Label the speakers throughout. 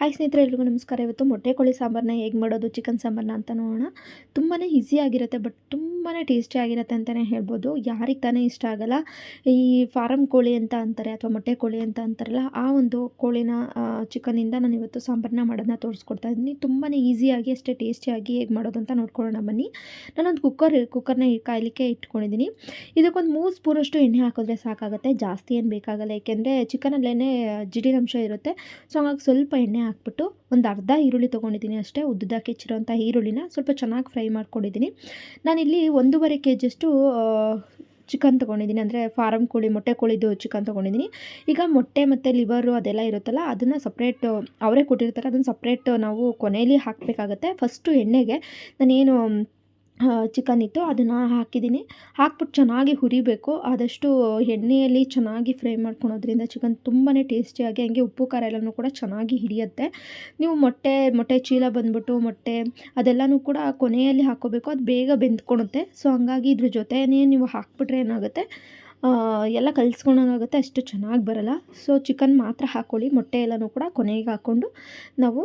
Speaker 1: Hi ಸ್ನೇಹಿತರೆ, ಎಲ್ರಿಗೂ ನಮಸ್ಕಾರ. ಇವತ್ತು ಮೊಟ್ಟೆ ಕೋಳಿ ಸಾಂಬಾರನ್ನ ಹೇಗೆ ಮಾಡೋದು, ಚಿಕನ್ ಸಾಂಬಾರನ್ನ ಅಂತ ನೋಡೋಣ. ತುಂಬಾ ಈಸಿಯಾಗಿರುತ್ತೆ ಬಟ್ ತುಂಬಾ ಟೇಸ್ಟಿ ಆಗಿರುತ್ತೆ ಅಂತಲೇ ಹೇಳ್ಬೋದು. ಯಾರಿಗೆ ತಾನೇ ಇಷ್ಟ ಆಗಲ್ಲ, ಈ ಫಾರಮ್ ಕೋಳಿ ಅಂತ ಅಂತಾರೆ ಅಥವಾ ಮೊಟ್ಟೆ ಕೋಳಿ ಅಂತ ಅಂತಾರಲ್ಲ, ಆ ಒಂದು ಕೋಳಿನ ಚಿಕನಿಂದ ನಾನು ಇವತ್ತು ಸಾಂಬಾರನ್ನ ಮಾಡೋದನ್ನ ತೋರಿಸ್ಕೊಡ್ತಾ ಇದ್ದೀನಿ. ತುಂಬಾ ಈಸಿಯಾಗಿ ಅಷ್ಟೇ ಟೇಸ್ಟಿಯಾಗಿ ಹೇಗೆ ಮಾಡೋದು ಅಂತ ನೋಡ್ಕೊಳ್ಳೋಣ ಬನ್ನಿ. ನಾನೊಂದು ಕುಕ್ಕರ್ ಕುಕ್ಕರ್ನ ಕಾಯಲಿಕ್ಕೆ ಇಟ್ಕೊಂಡಿದ್ದೀನಿ. ಇದಕ್ಕೊಂದು ಮೂರು ಸ್ಪೂನಷ್ಟು ಎಣ್ಣೆ ಹಾಕಿದ್ರೆ ಸಾಕಾಗುತ್ತೆ. ಜಾಸ್ತಿ ಏನು ಬೇಕಾಗಲ್ಲ, ಏಕೆಂದರೆ ಚಿಕನಲ್ಲೇ ಜಿಡಿನಂಶ ಇರುತ್ತೆ. ಸೊ ಹಂಗಾಗಿ ಸ್ವಲ್ಪ ಎಣ್ಣೆ ಹಾಕ್ಬಿಟ್ಟು ಒಂದು ಅರ್ಧ ಈರುಳ್ಳಿ ತೊಗೊಂಡಿದ್ದೀನಿ ಅಷ್ಟೇ ಉದ್ದಕ್ಕೆ ಹೆಚ್ಚಿರೋಂಥ ಈರುಳ್ಳಿನ ಸ್ವಲ್ಪ ಚೆನ್ನಾಗಿ ಫ್ರೈ ಮಾಡ್ಕೊಂಡಿದ್ದೀನಿ. ನಾನಿಲ್ಲಿ ಒಂದೂವರೆ ಕೆ ಜಿಯಷ್ಟು ಚಿಕನ್ ತೊಗೊಂಡಿದ್ದೀನಿ. ಅಂದರೆ ಫಾರಮ್ ಕೋಳಿ, ಮೊಟ್ಟೆ ಕೋಳಿದು ಚಿಕನ್ ತೊಗೊಂಡಿದ್ದೀನಿ. ಈಗ ಮೊಟ್ಟೆ ಮತ್ತು ಲಿವರು ಅದೆಲ್ಲ ಇರುತ್ತಲ್ಲ, ಅದನ್ನು ಸಪ್ರೇಟ್, ಅವರೇ ಕೊಟ್ಟಿರ್ತಾರೆ. ಅದನ್ನು ಸಪ್ರೇಟ್ ನಾವು ಕೊನೆಯಲ್ಲಿ ಹಾಕಬೇಕಾಗತ್ತೆ. ಫಸ್ಟು ಎಣ್ಣೆಗೆ ನಾನೇನು ಚಿಕನ್ ಇತ್ತು, ಅದನ್ನು ಹಾಕಿದ್ದೀನಿ. ಹಾಕ್ಬಿಟ್ಟು ಚೆನ್ನಾಗಿ ಹುರಿಬೇಕು. ಆದಷ್ಟು ಎಣ್ಣೆಯಲ್ಲಿ ಚೆನ್ನಾಗಿ ಫ್ರೈ ಮಾಡ್ಕೊಳೋದ್ರಿಂದ ಚಿಕನ್ ತುಂಬಾ ಟೇಸ್ಟಿಯಾಗಿ, ಹಂಗೆ ಉಪ್ಪು, ಖಾರ ಎಲ್ಲನೂ ಕೂಡ ಚೆನ್ನಾಗಿ ಹಿಡಿಯುತ್ತೆ. ನೀವು ಮೊಟ್ಟೆ ಮೊಟ್ಟೆ ಚೀಲ ಬಂದ್ಬಿಟ್ಟು, ಮೊಟ್ಟೆ ಅದೆಲ್ಲನೂ ಕೂಡ ಕೊನೆಯಲ್ಲಿ ಹಾಕೋಬೇಕು ಅದು ಬೇಗ ಬೆಂದ್ಕೊಳುತ್ತೆ. ಸೊ, ಹಂಗಾಗಿ ಇದ್ರ ಜೊತೆನೇ ನೀವು ಹಾಕ್ಬಿಟ್ರೆ ಏನಾಗುತ್ತೆ? ಎಲ್ಲ ಕಲಿಸ್ಕೊಳಂಗಾಗುತ್ತೆ ಅಷ್ಟು ಚೆನ್ನಾಗಿ ಬರಲ್ಲ. ಸೊ, ಚಿಕನ್ ಮಾತ್ರ ಹಾಕ್ಕೊಳ್ಳಿ. ಮೊಟ್ಟೆ ಎಲ್ಲನೂ ಕೂಡ ಕೊನೆಗೆ ಹಾಕ್ಕೊಂಡು ನಾವು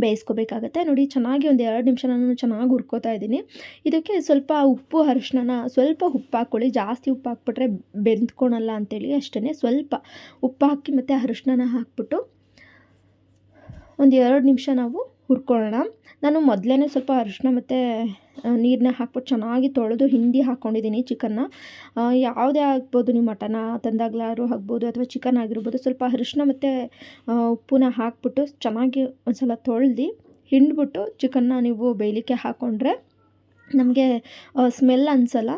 Speaker 1: ಬೇಯಿಸ್ಕೋಬೇಕಾಗತ್ತೆ. ನೋಡಿ, ಚೆನ್ನಾಗಿ ಒಂದು ಎರಡು ನಿಮಿಷ ನಾನು ಚೆನ್ನಾಗಿ ಹುರ್ಕೋತಾ ಇದ್ದೀನಿ. ಇದಕ್ಕೆ ಸ್ವಲ್ಪ ಉಪ್ಪು ಅರಿಶಿನ ಸ್ವಲ್ಪ ಉಪ್ಪು ಹಾಕ್ಕೊಳ್ಳಿ. ಜಾಸ್ತಿ ಉಪ್ಪು ಹಾಕ್ಬಿಟ್ರೆ ಬೆಂದ್ಕೊಳಲ್ಲ ಅಂತೇಳಿ ಅಷ್ಟೇ ಸ್ವಲ್ಪ ಉಪ್ಪು ಹಾಕಿ ಮತ್ತು ಅರಿಶಿನ ಹಾಕ್ಬಿಟ್ಟು ಒಂದು ಎರಡು ನಿಮಿಷ ನಾವು ಹುರ್ಕೊಳ್ಳೋಣ. ನಾನು ಮೊದಲೇ ಸ್ವಲ್ಪ ಅರಿಶಿನ ಮತ್ತು ನೀರನ್ನ ಹಾಕ್ಬಿಟ್ಟು ಚೆನ್ನಾಗಿ ತೊಳೆದು ಹಿಂಡಿ ಹಾಕ್ಕೊಂಡಿದ್ದೀನಿ ಚಿಕನ್ನ. ಯಾವುದೇ ಆಗ್ಬೋದು ನೀವು ಮಟನ ತಂದಾಗ್ಲಾರು ಆಗ್ಬೋದು ಅಥವಾ ಚಿಕನ್ ಆಗಿರ್ಬೋದು, ಸ್ವಲ್ಪ ಅರಿಶಿನ ಮತ್ತು ಉಪ್ಪನ್ನ ಹಾಕ್ಬಿಟ್ಟು ಚೆನ್ನಾಗಿ ಒಂದು ಸಲ ತೊಳೆದು ಹಿಂಡ್ಬಿಟ್ಟು ಚಿಕನ್ನ ನೀವು ಬೇಯಲಿಕ್ಕೆ ಹಾಕ್ಕೊಂಡ್ರೆ ನಮಗೆ ಸ್ಮೆಲ್ ಅನಿಸಲ್ಲ.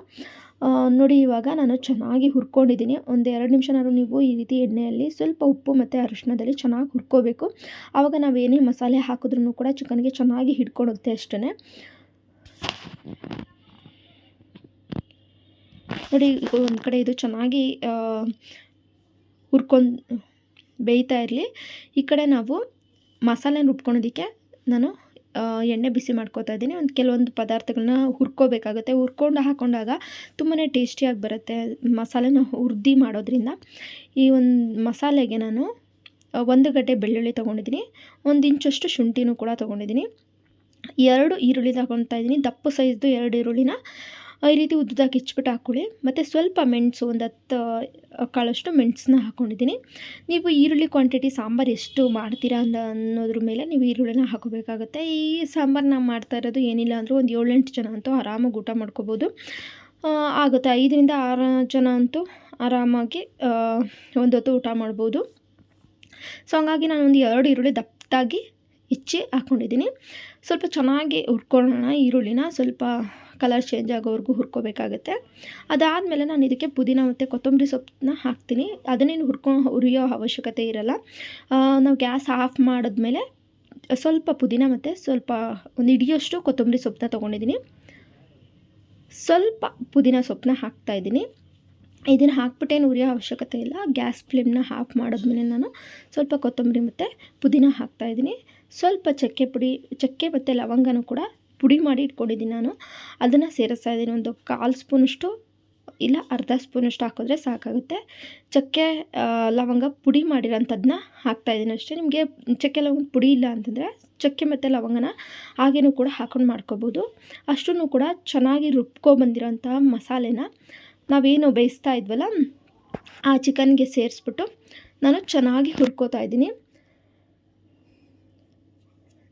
Speaker 1: ನೋಡಿ, ಇವಾಗ ನಾನು ಚೆನ್ನಾಗಿ ಹುರ್ಕೊಂಡಿದ್ದೀನಿ. ಒಂದು ಎರಡು ನಿಮಿಷನಾದ್ರು ನೀವು ಈ ರೀತಿ ಎಣ್ಣೆಯಲ್ಲಿ ಸ್ವಲ್ಪ ಉಪ್ಪು ಮತ್ತು ಅರಿಶಿಣದಲ್ಲಿ ಚೆನ್ನಾಗಿ ಹುರ್ಕೋಬೇಕು. ಆವಾಗ ನಾವು ಏನೇ ಮಸಾಲೆ ಹಾಕಿದ್ರೂ ಕೂಡ ಚಿಕನ್ಗೆ ಚೆನ್ನಾಗಿ ಹಿಡ್ಕೊಳುತ್ತೆ ಅಷ್ಟೇ ನೋಡಿ ಒಂದು ಕಡೆ ಇದು ಚೆನ್ನಾಗಿ ಹುರ್ಕೊಂಡು ಬೇಯ್ತಾ ಇರಲಿ. ಈ ಕಡೆ ನಾವು ಮಸಾಲೆನ ರುಬ್ಕೊಳೋದಕ್ಕೆ ನಾನು ಎಣ್ಣೆ ಬಿಸಿ ಮಾಡ್ಕೋತಾ ಇದ್ದೀನಿ. ಒಂದು ಕೆಲವೊಂದು ಪದಾರ್ಥಗಳನ್ನ ಹುರ್ಕೋಬೇಕಾಗುತ್ತೆ. ಹುರ್ಕೊಂಡು ಹಾಕೊಂಡಾಗ ತುಂಬಾ ಟೇಸ್ಟಿಯಾಗಿ ಬರುತ್ತೆ ಮಸಾಲೆನ ಹುರ್ದಿ ಮಾಡೋದ್ರಿಂದ. ಈ ಒಂದು ಮಸಾಲೆಗೆ ನಾನು ಒಂದು ಗಡ್ಡೆ ಬೆಳ್ಳುಳ್ಳಿ ತೊಗೊಂಡಿದ್ದೀನಿ. ಒಂದು ಇಂಚಷ್ಟು ಶುಂಠಿನೂ ಕೂಡ ತೊಗೊಂಡಿದ್ದೀನಿ. ಎರಡು ಈರುಳ್ಳಿ ತಗೊತಾ ಇದ್ದೀನಿ. ದಪ್ಪ ಸೈಜ್ದು ಎರಡು ಈರುಳ್ಳಿನ ಈ ರೀತಿ ಉದ್ದದಾಗಿ ಹೆಚ್ಚಿಬಿಟ್ಟು ಹಾಕ್ಕೊಳ್ಳಿ. ಮತ್ತು ಸ್ವಲ್ಪ ಮೆಣಸು ಒಂದು ಹತ್ತು ಕಾಳಷ್ಟು ಮೆಣಸನ್ನ ಹಾಕ್ಕೊಂಡಿದ್ದೀನಿ ನೀವು ಈರುಳ್ಳಿ ಕ್ವಾಂಟಿಟಿ ಸಾಂಬಾರು ಎಷ್ಟು ಮಾಡ್ತೀರಾ ಅಂತ ಅನ್ನೋದ್ರ ಮೇಲೆ ನೀವು ಈರುಳ್ಳಿನ ಹಾಕೋಬೇಕಾಗುತ್ತೆ. ಈ ಸಾಂಬಾರು ನಾವು ಮಾಡ್ತಾ ಇರೋದು ಏನಿಲ್ಲ ಅಂದರೂ ಒಂದು ಏಳೆಂಟು ಜನ ಅಂತೂ ಆರಾಮಾಗಿ ಊಟ ಮಾಡ್ಕೋಬೋದು. ಆಗುತ್ತೆ. ಐದರಿಂದ ಆರು ಜನ ಅಂತೂ ಆರಾಮಾಗಿ ಒಂದು ಹೊತ್ತು ಊಟ ಮಾಡ್ಬೋದು. ಸೊ, ಹಂಗಾಗಿ ನಾನು ಒಂದು ಎರಡು ಈರುಳ್ಳಿ ದಪ್ಪದಾಗಿ ಹೆಚ್ಚಿ ಹಾಕ್ಕೊಂಡಿದ್ದೀನಿ ಸ್ವಲ್ಪ ಚೆನ್ನಾಗಿ ಹುರ್ಕೊಳ್ಳೋಣ ಈರುಳ್ಳಿನ. ಸ್ವಲ್ಪ ಕಲರ್ ಚೇಂಜ್ ಆಗೋವರೆಗೂ ಹುರ್ಕೋಬೇಕಾಗುತ್ತೆ. ಅದಾದಮೇಲೆ ನಾನು ಇದಕ್ಕೆ ಪುದೀನ ಮತ್ತು ಕೊತ್ತಂಬರಿ ಸೊಪ್ಪನ್ನ ಹಾಕ್ತೀನಿ. ಅದನ್ನೇನು ಹುರ್ಕೊ, ಹುರಿಯೋ ಅವಶ್ಯಕತೆ ಇರಲ್ಲ. ನಾವು ಗ್ಯಾಸ್ ಆಫ್ ಮಾಡಿದ್ಮೇಲೆ ಸ್ವಲ್ಪ ಪುದೀನ ಮತ್ತು ಸ್ವಲ್ಪ ಒಂದು ಹಿಡಿಯೋಷ್ಟು ಕೊತ್ತಂಬರಿ ಸೊಪ್ಪನ್ನ ತೊಗೊಂಡಿದ್ದೀನಿ ಸ್ವಲ್ಪ ಪುದೀನ ಸೊಪ್ಪನ್ನ ಹಾಕ್ತಾಯಿದ್ದೀನಿ ಇದನ್ನು ಹಾಕ್ಬಿಟ್ಟೇನು ಉರಿಯೋ ಅವಶ್ಯಕತೆ ಇಲ್ಲ. ಗ್ಯಾಸ್ ಫ್ಲೇಮ್ನ ಆಫ್ ಮಾಡಿದ್ಮೇಲೆ ನಾನು ಸ್ವಲ್ಪ ಕೊತ್ತಂಬರಿ ಮತ್ತು ಪುದೀನ ಹಾಕ್ತಾಯಿದ್ದೀನಿ ಸ್ವಲ್ಪ ಚಕ್ಕೆ ಪುಡಿ, ಚಕ್ಕೆ ಮತ್ತು ಲವಂಗನೂ ಕೂಡ ಪುಡಿ ಮಾಡಿ ಇಟ್ಕೊಂಡಿದ್ದೀನಿ ನಾನು. ಅದನ್ನು ಸೇರಿಸ್ತಾ ಇದ್ದೀನಿ. ಒಂದು ಕಾಲು ಸ್ಪೂನಷ್ಟು ಇಲ್ಲ ಅರ್ಧ ಸ್ಪೂನಷ್ಟು ಹಾಕಿದ್ರೆ ಸಾಕಾಗುತ್ತೆ. ಚಕ್ಕೆ ಲವಂಗ ಪುಡಿ ಮಾಡಿರೋಂಥದ್ದನ್ನ ಹಾಕ್ತಾಯಿದ್ದೀನಿ ಅಷ್ಟೇ. ನಿಮಗೆ ಚಕ್ಕೆ, ಲವಂಗ ಪುಡಿ ಇಲ್ಲ ಅಂತಂದರೆ ಚಕ್ಕೆ ಮತ್ತು ಲವಂಗನ ಹಾಗೇನೂ ಕೂಡ ಹಾಕೊಂಡು ಮಾಡ್ಕೋಬೋದು. ಅಷ್ಟೂ ಕೂಡ ಚೆನ್ನಾಗಿ ರುಬ್ಕೊಬಂದಿರೋಂಥ ಮಸಾಲೆನ ನಾವೇನು ಬೇಯಿಸ್ತಾ ಇದ್ವಲ್ಲ, ಆ ಚಿಕನ್ಗೆ ಸೇರಿಸ್ಬಿಟ್ಟು ನಾನು ಚೆನ್ನಾಗಿ ಹುರ್ಕೋತಾ ಇದ್ದೀನಿ.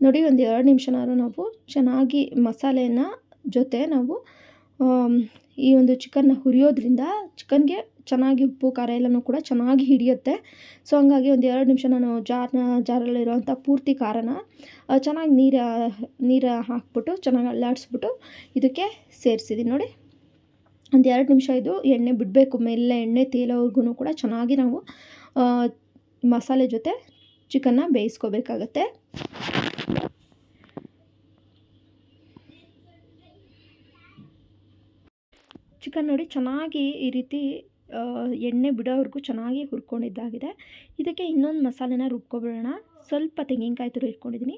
Speaker 1: ನೋಡಿ, ಒಂದು ಎರಡು ನಿಮಿಷನಾದ್ರು ನಾವು ಚೆನ್ನಾಗಿ ಮಸಾಲೆನ ಜೊತೆ ನಾವು ಈ ಒಂದು ಚಿಕನ್ನ ಹುರಿಯೋದ್ರಿಂದ ಚಿಕನ್ಗೆ ಚೆನ್ನಾಗಿ ಉಪ್ಪು, ಖಾರ ಎಲ್ಲನೂ ಕೂಡ ಚೆನ್ನಾಗಿ ಹಿಡಿಯುತ್ತೆ. ಸೊ ಹಂಗಾಗಿ ಒಂದು ಎರಡು ನಿಮಿಷ ನಾನು ಜಾರ್ನ ಜಾರಲ್ಲಿರೋವಂಥ ಪೂರ್ತಿ ಖಾರನ ಚೆನ್ನಾಗಿ ನೀರು ನೀರು ಹಾಕ್ಬಿಟ್ಟು, ಚೆನ್ನಾಗಿ ಅಲ್ಲಾಡಿಸ್ಬಿಟ್ಟು ಇದಕ್ಕೆ ಸೇರಿಸಿದ್ದೀನಿ ನೋಡಿ. ಒಂದು ಎರಡು ನಿಮಿಷ ಇದು ಎಣ್ಣೆ ಬಿಡಬೇಕು ಮೇಲೆ ಎಣ್ಣೆ ತೇಲೋವರೆಗೂ ಕೂಡ ಚೆನ್ನಾಗಿ ನಾವು ಮಸಾಲೆ ಜೊತೆ ಚಿಕನ್ನ ಬೇಯಿಸ್ಕೋಬೇಕಾಗತ್ತೆ. ಚಿಕನ್ ನೋಡಿ ಚೆನ್ನಾಗಿ ಈ ರೀತಿ ಎಣ್ಣೆ ಬಿಡೋವರೆಗೂ ಚೆನ್ನಾಗಿ ಹುರ್ಕೊಂಡಿದ್ದಾಗಿದೆ. ಇದಕ್ಕೆ ಇನ್ನೊಂದು ಮಸಾಲೆನ ರುಬ್ಕೊಬಿಡೋಣ. ಸ್ವಲ್ಪ ತೆಂಗಿನಕಾಯಿ ತುರಿ ಇಟ್ಕೊಂಡಿದ್ದೀನಿ.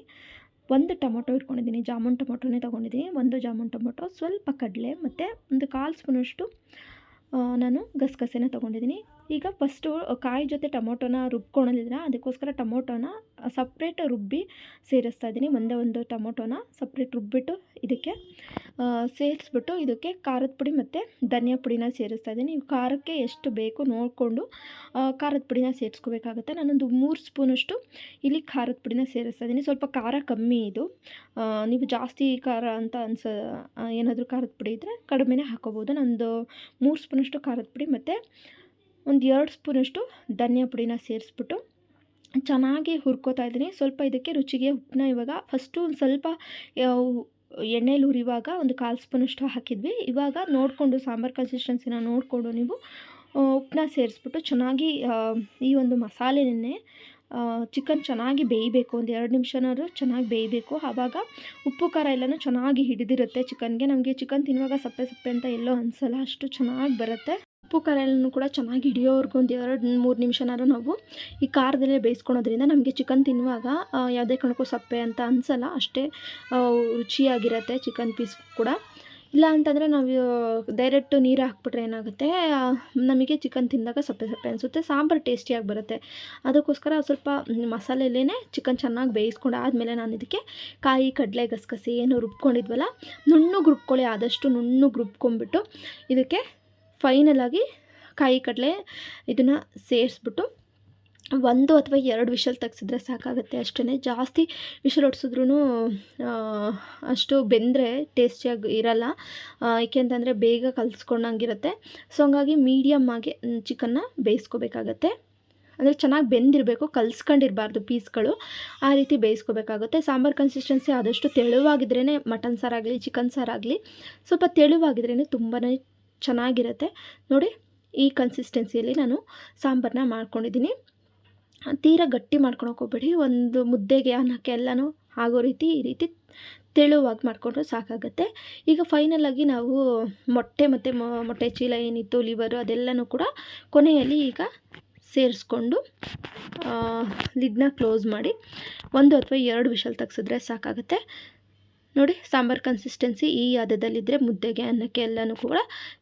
Speaker 1: ಒಂದು ಟೊಮೊಟೊ ಇಟ್ಕೊಂಡಿದ್ದೀನಿ. ಜಾಮೂನ್ ಟೊಮೊಟೊನೇ ತೊಗೊಂಡಿದ್ದೀನಿ. ಒಂದು ಜಾಮೂನ್ ಟೊಮೊಟೊ, ಸ್ವಲ್ಪ ಕಡಲೆ ಮತ್ತು ಒಂದು ಕಾಲು ಸ್ಪೂನಷ್ಟು ನಾನು ಗಸಗಸೆನ ತೊಗೊಂಡಿದ್ದೀನಿ. ಈಗ ಫಸ್ಟು ಕಾಯಿ ಜೊತೆ ಟೊಮೊಟೊನ ರುಬ್ಕೊಳೋದಿಲ್ಲ ಅದಕ್ಕೋಸ್ಕರ ಟೊಮೊಟೊನ ಸಪ್ರೇಟ್ ರುಬ್ಬಿ ಸೇರಿಸ್ತಾ ಇದ್ದೀನಿ ಒಂದೇ ಒಂದು ಟೊಮೊಟೊನ ಸಪ್ರೇಟ್ ರುಬ್ಬಿಟ್ಟು ಇದಕ್ಕೆ ಸೇರಿಸ್ಬಿಟ್ಟು ಇದಕ್ಕೆ ಖಾರದ ಪುಡಿ ಮತ್ತು ಧನಿಯಾ ಪುಡಿನ ಸೇರಿಸ್ತಾ ಇದ್ದೀನಿ ನೀವು ಖಾರಕ್ಕೆ ಎಷ್ಟು ಬೇಕು ನೋಡಿಕೊಂಡು ಖಾರದ ಪುಡಿನ ಸೇರಿಸ್ಕೋಬೇಕಾಗುತ್ತೆ. ನಾನೊಂದು ಮೂರು ಸ್ಪೂನಷ್ಟು ಇಲ್ಲಿ ಖಾರದ ಪುಡಿನ ಸೇರಿಸ್ತಾ ಇದ್ದೀನಿ ಸ್ವಲ್ಪ ಖಾರ ಕಮ್ಮಿ ಇದು. ನೀವು ಜಾಸ್ತಿ ಖಾರ ಅಂತ ಅನ್ಸ ಏನಾದರೂ ಖಾರದ ಪುಡಿ ಇದ್ದರೆ ಕಡಿಮೆನೇ ಹಾಕೋಬೋದು. ನಂದು ಮೂರು ಸ್ಪೂನಷ್ಟು ಖಾರದ ಪುಡಿ ಮತ್ತು ಒಂದು ಎರಡು ಸ್ಪೂನಷ್ಟು ಧನಿಯಾ ಪುಡಿನ ಸೇರಿಸ್ಬಿಟ್ಟು ಚೆನ್ನಾಗಿ ಹುರ್ಕೋತಾ ಇದ್ದೀನಿ. ಸ್ವಲ್ಪ ಇದಕ್ಕೆ ರುಚಿಗೆ ಉಪ್ಪನ್ನ ಇವಾಗ ಫಸ್ಟು ಒಂದು ಸ್ವಲ್ಪ ಎಣ್ಣೆಲಿ ಹುರಿಯುವಾಗ ಒಂದು ಕಾಲು ಸ್ಪೂನಷ್ಟು ಹಾಕಿದ್ವಿ. ಇವಾಗ ನೋಡಿಕೊಂಡು ಸಾಂಬಾರು ಕನ್ಸಿಸ್ಟೆನ್ಸಿನ ನೋಡಿಕೊಂಡು ನೀವು ಉಪ್ಪನ್ನ ಸೇರಿಸ್ಬಿಟ್ಟು ಚೆನ್ನಾಗಿ ಈ ಒಂದು ಮಸಾಲೆನೇ ಚಿಕನ್ ಚೆನ್ನಾಗಿ ಬೇಯಬೇಕು. ಒಂದು ಎರಡು ನಿಮಿಷನಾದ್ರು ಚೆನ್ನಾಗಿ ಬೇಯಬೇಕು. ಆವಾಗ ಉಪ್ಪು ಖಾರ ಎಲ್ಲನೂ ಚೆನ್ನಾಗಿ ಹಿಡಿದಿರುತ್ತೆ ಚಿಕನ್ಗೆ ನಮಗೆ ಚಿಕನ್ ತಿನ್ನುವಾಗ ಸಪ್ಪೆ ಸಪ್ಪೆ ಅಂತ ಎಲ್ಲೋ ಅನಿಸಲ್ಲ. ಅಷ್ಟು ಚೆನ್ನಾಗಿ ಬರುತ್ತೆ. ಉಪ್ಪು ಖಾರ ಎಲ್ಲನೂ ಕೂಡ ಚೆನ್ನಾಗಿ ಹಿಡಿಯೋವರೆಗೂ ಒಂದು ಎರಡು ಮೂರು ನಿಮಿಷನಾದ್ರು ನಾವು ಈ ಖಾರದಲ್ಲೇ ಬೇಯಿಸ್ಕೊಳೋದ್ರಿಂದ ನಮಗೆ ಚಿಕನ್ ತಿನ್ನುವಾಗ ಯಾವುದೇ ಕಣಕ್ಕೂ ಸಪ್ಪೆ ಅಂತ ಅನಿಸಲ್ಲ, ಅಷ್ಟೇ ರುಚಿಯಾಗಿರುತ್ತೆ ಚಿಕನ್ ಪೀಸ್ ಕೂಡ. ಇಲ್ಲ ಅಂತಂದರೆ ನಾವು ಡೈರೆಕ್ಟು ನೀರು ಹಾಕ್ಬಿಟ್ರೆ ಏನಾಗುತ್ತೆ ನಮಗೆ ಚಿಕನ್ ತಿಂದಾಗ ಸಪ್ಪೆ ಸಪ್ಪೆ ಅನಿಸುತ್ತೆ, ಸಾಂಬಾರು ಟೇಸ್ಟಿಯಾಗಿ ಬರುತ್ತೆ. ಅದಕ್ಕೋಸ್ಕರ ಸ್ವಲ್ಪ ಮಸಾಲೆಯಲ್ಲೇ ಚಿಕನ್ ಚೆನ್ನಾಗಿ ಬೇಯಿಸ್ಕೊಂಡು ಆದಮೇಲೆ ನಾನು ಇದಕ್ಕೆ ಕಾಯಿ, ಕಡಲೆ ಗಸಗಸೆ ಏನು ರುಬ್ಕೊಂಡಿದ್ವಲ್ಲ, ನುಣ್ಣು ರುಬ್ಕೊಳ್ಳಿ, ಆದಷ್ಟು ನುಣ್ಣು ರುಬ್ಕೊಂಡ್ಬಿಟ್ಟು ಇದಕ್ಕೆ ಫೈನಲಾಗಿ ಕಾಯಿ ಕಡಲೆ ಇದನ್ನು ಸೇರಿಸ್ಬಿಟ್ಟು ಒಂದು ಅಥವಾ ಎರಡು ವಿಷಲ್ ತೆಗ್ಸಿದ್ರೆ ಸಾಕಾಗುತ್ತೆ ಅಷ್ಟೇ ಜಾಸ್ತಿ ವಿಷಲ್ ಹೊಡ್ಸಿದ್ರೂ ಅಷ್ಟು ಬೆಂದರೆ ಟೇಸ್ಟಿಯಾಗಿ ಇರಲ್ಲ. ಏಕೆಂತಂದರೆ ಬೇಗ ಕಲಿಸ್ಕೊಂಡಂಗಿರುತ್ತೆ. ಸೊ ಹಂಗಾಗಿ ಮೀಡಿಯಮ್ ಆಗಿ ಚಿಕನ್ನ ಬೇಯಿಸ್ಕೋಬೇಕಾಗತ್ತೆ. ಅಂದರೆ ಚೆನ್ನಾಗಿ ಬೆಂದಿರಬೇಕು, ಕಲ್ಸ್ಕೊಂಡಿರಬಾರ್ದು ಪೀಸ್ಗಳು. ಆ ರೀತಿ ಬೇಯಿಸ್ಕೋಬೇಕಾಗುತ್ತೆ. ಸಾಂಬಾರು ಕನ್ಸಿಸ್ಟೆನ್ಸಿ ಆದಷ್ಟು ತೆಳುವಾಗಿದ್ರೇ ಮಟನ್ ಸಾರಾಗಲಿ ಚಿಕನ್ ಸಾರಾಗಲಿ ಸ್ವಲ್ಪ ತೆಳುವಾಗಿದ್ರೇ ತುಂಬಾ ಚೆನ್ನಾಗಿರುತ್ತೆ. ನೋಡಿ, ಈ ಕನ್ಸಿಸ್ಟೆನ್ಸಿಯಲ್ಲಿ ನಾನು ಸಾಂಬಾರನ್ನ ಮಾಡ್ಕೊಂಡಿದ್ದೀನಿ. ತೀರಾ ಗಟ್ಟಿ ಮಾಡ್ಕೊಳಕ್ಕೆ ಹೋಗ್ಬೇಡಿ. ಒಂದು ಮುದ್ದೆಗೆ ಅನ್ನಕ್ಕೆ ಎಲ್ಲನೂ ಆಗೋ ರೀತಿ, ಈ ರೀತಿ ತೆಳುವಾಗಿ ಮಾಡಿಕೊಂಡ್ರೆ ಸಾಕಾಗುತ್ತೆ. ಈಗ ಫೈನಲಾಗಿ ನಾವು ಮೊಟ್ಟೆ ಮತ್ತು ಮೊಟ್ಟೆ ಚೀಲ ಏನಿತ್ತು ಲಿವರು ಅದೆಲ್ಲನೂ ಕೂಡ ಕೊನೆಯಲ್ಲಿ ಈಗ ಸೇರಿಸ್ಕೊಂಡು ಲಿಡ್ನ ಕ್ಲೋಸ್ ಮಾಡಿ ಒಂದು ಅಥವಾ ಎರಡು ವಿಷಲ್ ತೆಗ್ಸಿದ್ರೆ ಸಾಕಾಗುತ್ತೆ. ನೋಡಿ, ಸಾಂಬಾರು ಕನ್ಸಿಸ್ಟೆನ್ಸಿ ಈ ಹದದಲ್ಲಿದ್ದರೆ ಮುದ್ದೆಗೆ, ಅನ್ನಕ್ಕೆ ಎಲ್ಲನೂ ಕೂಡ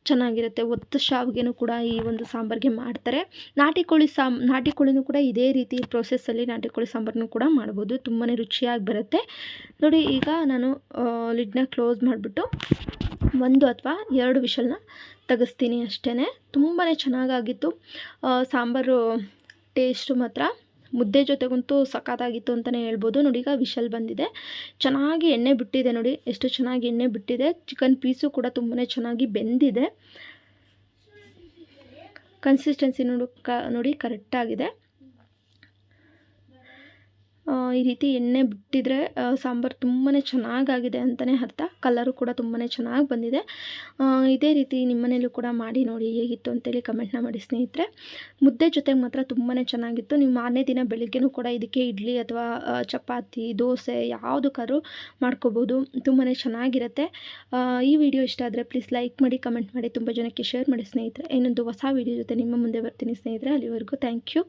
Speaker 1: ಚೆನ್ನಾಗಿರುತ್ತೆ. ಒತ್ತು ಶಾವಿಗೆನೂ ಕೂಡ ಈ ಒಂದು ಸಾಂಬಾರಿಗೆ ಮಾಡ್ತಾರೆ. ನಾಟಿ ಕೋಳಿ ಸಾಂ, ನಾಟಿ ಕೋಳಿನೂ ಕೂಡ ಇದೇ ರೀತಿ ಪ್ರೊಸೆಸ್ಸಲ್ಲಿ ನಾಟಿ ಕೋಳಿ ಸಾಂಬಾರನ್ನು ಕೂಡ ಮಾಡ್ಬೋದು. ತುಂಬಾ ರುಚಿಯಾಗಿ ಬರುತ್ತೆ. ನೋಡಿ, ಈಗ ನಾನು ಲಿಡ್ನ ಕ್ಲೋಸ್ ಮಾಡಿಬಿಟ್ಟು ಒಂದು ಅಥವಾ ಎರಡು ವಿಷಲ್ನ ತೆಗೆಸ್ತೀನಿ ಅಷ್ಟೇ ತುಂಬಾ ಚೆನ್ನಾಗಾಗಿತ್ತು. ಸಾಂಬಾರು ಟೇಸ್ಟು ಮಾತ್ರ. ಮುದ್ದೆ ಜೊತೆಗಂತೂ ಸಖತ್ತಾಗಿತ್ತು ಅಂತಲೇ ಹೇಳ್ಬೋದು. ನೋಡಿ, ಈಗ ವಿಷಲ್ ಬಂದಿದೆ. ಚೆನ್ನಾಗಿ ಎಣ್ಣೆ ಬಿಟ್ಟಿದೆ ನೋಡಿ. ಎಷ್ಟು ಚೆನ್ನಾಗಿ ಎಣ್ಣೆ ಬಿಟ್ಟಿದೆ. ಚಿಕನ್ ಪೀಸು ಕೂಡ ತುಂಬಾ ಚೆನ್ನಾಗಿ ಬೆಂದಿದೆ. ಕನ್ಸಿಸ್ಟೆನ್ಸಿ ನೋಡು ಕ, ನೋಡಿ ಕರೆಕ್ಟಾಗಿದೆ ಈ ರೀತಿ ಎಣ್ಣೆ ಬಿಟ್ಟಿದ್ರೆ ಸಾಂಬಾರು ತುಂಬಾ ಚೆನ್ನಾಗಾಗಿದೆ ಅಂತಲೇ ಅರ್ಥ. ಕಲರು ಕೂಡ ತುಂಬಾ ಚೆನ್ನಾಗಿ ಬಂದಿದೆ. ಇದೇ ರೀತಿ ನಿಮ್ಮನೇಲೂ ಕೂಡ ಮಾಡಿ ನೋಡಿ ಹೇಗಿತ್ತು ಅಂತೇಳಿ ಕಮೆಂಟ್ನ ಮಾಡಿ ಸ್ನೇಹಿತರೆ. ಮುದ್ದೆ ಜೊತೆಗೆ ಮಾತ್ರ ತುಂಬಾ ಚೆನ್ನಾಗಿತ್ತು. ನೀವು ಮಾರನೇ ದಿನ ಬೆಳಿಗ್ಗೆನೂ ಕೂಡ ಇದಕ್ಕೆ ಇಡ್ಲಿ ಅಥವಾ ಚಪಾತಿ, ದೋಸೆ ಯಾವುದಕ್ಕಾದ್ರೂ ಮಾಡ್ಕೋಬೋದು. ತುಂಬಾ ಚೆನ್ನಾಗಿರುತ್ತೆ. ಈ ವಿಡಿಯೋ ಇಷ್ಟ ಆದರೆ ಪ್ಲೀಸ್ ಲೈಕ್ ಮಾಡಿ ಕಮೆಂಟ್ ಮಾಡಿ. ತುಂಬ ಜನಕ್ಕೆ ಶೇರ್ ಮಾಡಿ ಸ್ನೇಹಿತರೆ. ಇನ್ನೊಂದು ಹೊಸ ವಿಡಿಯೋ ಜೊತೆ ನಿಮ್ಮ ಮುಂದೆ ಬರ್ತೀನಿ ಸ್ನೇಹಿತರೆ. ಅಲ್ಲಿವರೆಗೂ ಥ್ಯಾಂಕ್ ಯು